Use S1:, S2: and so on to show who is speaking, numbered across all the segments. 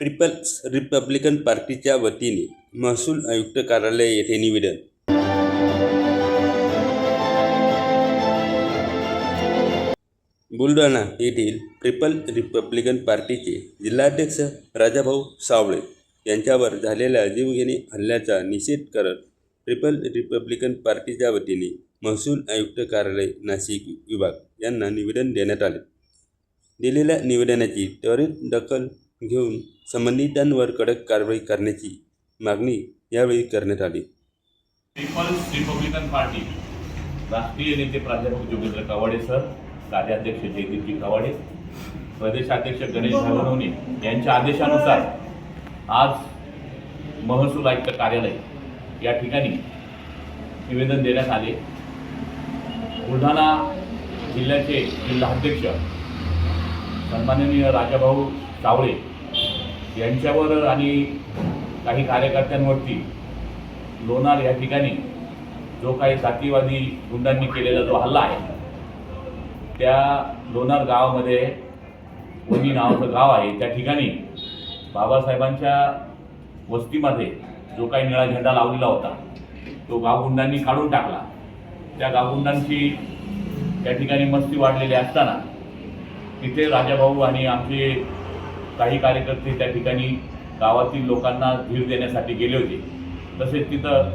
S1: Triples Republican पार्टीच्या वतीने महसूल आयुक्त कार्यालय येथे निवेदन. बुलढाणा येथील ट्रिपल रिपब्लिकन पार्टीचे जिल्हाध्यक्ष राजाभाऊ सावळे यांच्यावर झालेल्या जीवघेणी हल्ल्याचा निषेध करत ट्रिपल रिपब्लिकन पार्टीच्या वतीने महसूल आयुक्त कार्यालय नाशिक विभाग यांना निवेदन देण्यात आले. दिलेल्या निवेदनाची त्वरित दखल घेऊन संबंधितांवर कडक कारवाई करण्याची मागणी यावेळी करण्यात आली.
S2: पीपल्स रिपब्लिकन पार्टी राष्ट्रीय नेते प्राध्यापक जोगेंद्र कवाडे सर कार्याध्यक्ष जयदीपजी कवाडे प्रदेशाध्यक्ष गणेश घागणवणे यांच्या आदेशानुसार आज महसूल आयुक्त कार्यालय या ठिकाणी निवेदन देण्यात आले. बुलढाणा जिल्ह्याचे जिल्हाध्यक्ष सन्माननीय राजाभाऊ सावळे यांच्यावर आणि काही कार्यकर्त्यांवरती लोणार या ठिकाणी जो काही जातीवादी गुंडांनी केलेला जो हल्ला आहे त्या लोणार गावामध्ये वनी नावाचं गाव आहे. त्या ठिकाणी बाबासाहेबांच्या वस्तीमध्ये जो काही निळा झेंडा लावलेला होता तो गावगुंडांनी काढून टाकला. त्या गावगुंडांची त्या ठिकाणी मस्ती वाढलेली असताना तिथे राजाभाऊ आणि आमचे काही कार्यकर्ते त्या ठिकाणी गावातील लोकांना धीर देण्यासाठी गेले होते. तसेच तिथं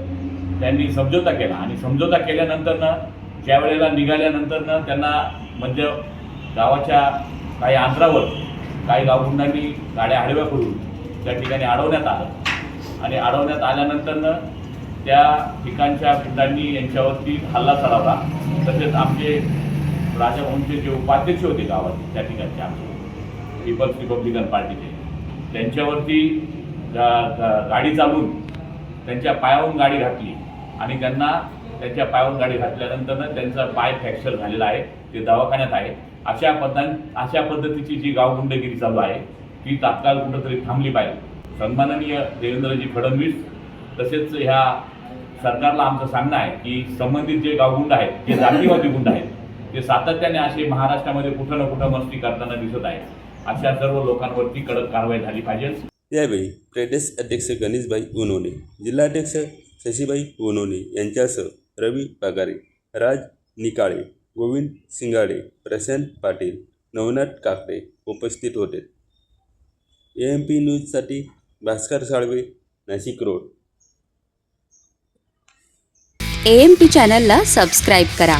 S2: त्यांनी समझोता केला आणि समझोता केल्यानंतरनं ज्या वेळेला निघाल्यानंतरनं त्यांना म्हणजे गावाच्या काही अंतरावर काही गावगुंडांनी गाड्या आडव्या करून त्या ठिकाणी अडवण्यात आलं. आणि अडवण्यात आल्यानंतरनं त्या ठिकाणच्या गुंडांनी यांच्यावरती हल्ला चढवला. तसेच आमचे राजाभाऊंचे जे उपाध्यक्ष होते गावात त्या ठिकाणचे आमचे पीपल्स रिपब्लिकन पार्टीचे त्यांच्यावरती गाडी चालून त्यांच्या पायावरून गाडी घातली आणि त्यांना त्यांच्या पायावरून गाडी घातल्यानंतर त्यांचा पाय फ्रॅक्चर झालेला आहे ते दवाखान्यात आहे. अशा पद्धत अशा पद्धतीची जी गावगुंडगिरी चालू आहे ती तात्काळ कुठंतरी थांबली पाहिजे. सन्माननीय देवेंद्रजी फडणवीस तसेच ह्या सरकारला आमचं सांगणं आहे की संबंधित जे गावगुंड आहेत जे जातीवादी गुंड आहेत ते सातत्याने असे महाराष्ट्रामध्ये कुठं ना कुठं मस्ती करताना दिसत आहे अशा सर्व लोकांवरती कडक कारवाई झाली पाहिजे.
S1: यावेळी प्रदेश अध्यक्ष गणेशभाई उनोने जिल्हाध्यक्ष शशीबाई उनोने यांच्यासह रवी पगारे राज निकाळे गोविंद सिंगाडे प्रशांत पाटील नवनाथ काकडे उपस्थित होते. ए एम पी न्यूजसाठी Bhaskar Salve Nashik road.
S3: A M P चॅनलला सबस्क्राईब करा.